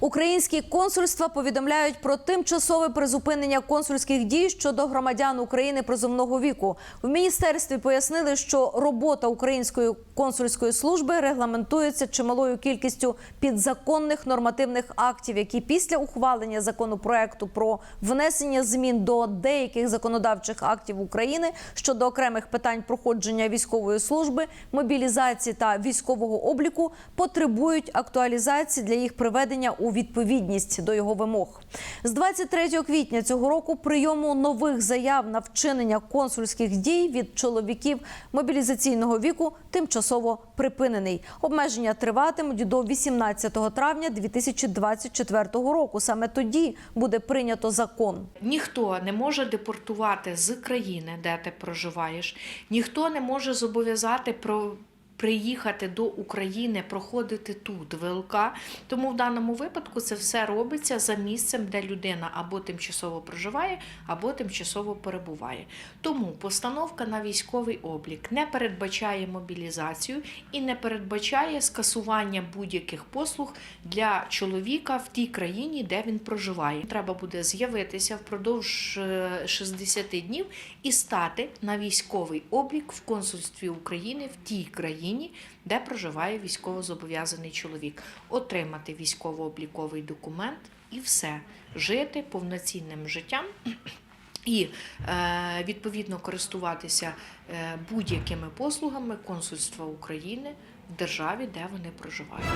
Українські консульства повідомляють про тимчасове призупинення консульських дій щодо громадян України призовного віку. В міністерстві пояснили, що робота української консульської служби регламентується чималою кількістю підзаконних нормативних актів, які після ухвалення законопроекту про внесення змін до деяких законодавчих актів України щодо окремих питань проходження військової служби, мобілізації та військового обліку потребують актуалізації для їх приведення у відповідність до його вимог. З 23 квітня цього року прийому нових заяв на вчинення консульських дій від чоловіків мобілізаційного віку тимчасово припинений. Обмеження триватимуть до 18 травня 2024 року. Саме тоді буде прийнято закон. Ніхто не може депортувати з країни, де ти проживаєш, ніхто не може зобов'язати про. Приїхати до України, проходити тут ВЛК. Тому в даному випадку це все робиться за місцем, де людина або тимчасово проживає, або тимчасово перебуває. Тому постановка на військовий облік не передбачає мобілізацію і не передбачає скасування будь-яких послуг для чоловіка в тій країні, де він проживає. Треба буде з'явитися впродовж е, 60 днів і стати на військовий облік в консульстві України в тій країні, де проживає військовозобов'язаний чоловік, отримати військово-обліковий документ і все жити повноцінним життям. І е, відповідно користуватися е, будь-якими послугами консульства України в державі, де вони проживають.